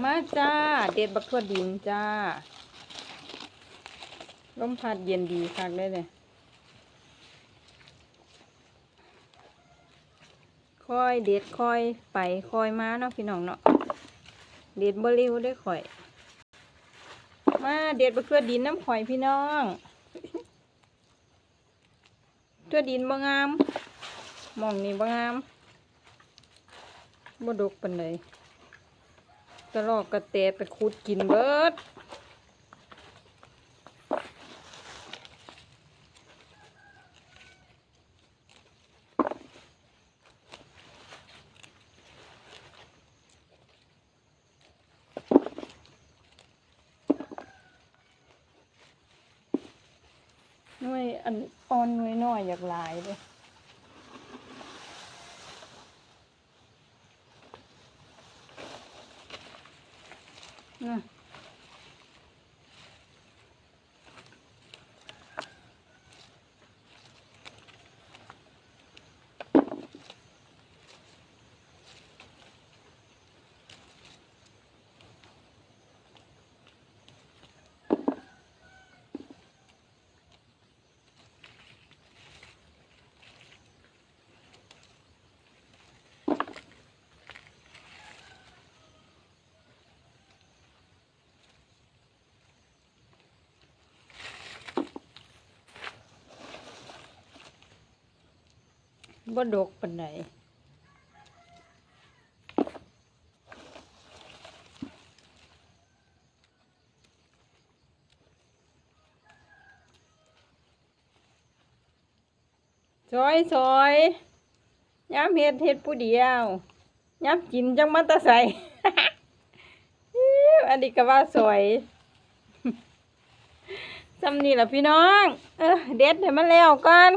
มาจ้า เด็ดบักทั่วดินจ้า ลมพัดเย็นดีคักได้เลยค่อยเด็ดค่อยไปค่อยมาเนาะพี่น้องเนาะ เด็ดบร็วได้ข่อย มาเด็ดบักทั่วดินน้ำข่อยพี่น้องทั่วดินบ่งามหมองนี่บ่งามบ่ดกปานใด กระรอกกระเตะไปขุดกินเบิดหน่วยอันอ่อนหน่วยน้อยอยากหลายเลย น่ บ่ดกปานใดซอยซอยย้ำเฮ็ดเฮ็ดผู้เดียวย้ำกินจังมันตะใสอันนี้ก็ว่าสวยจำนี่แหละพี่น้อง เออเด็ดให้มันแล้วก่อน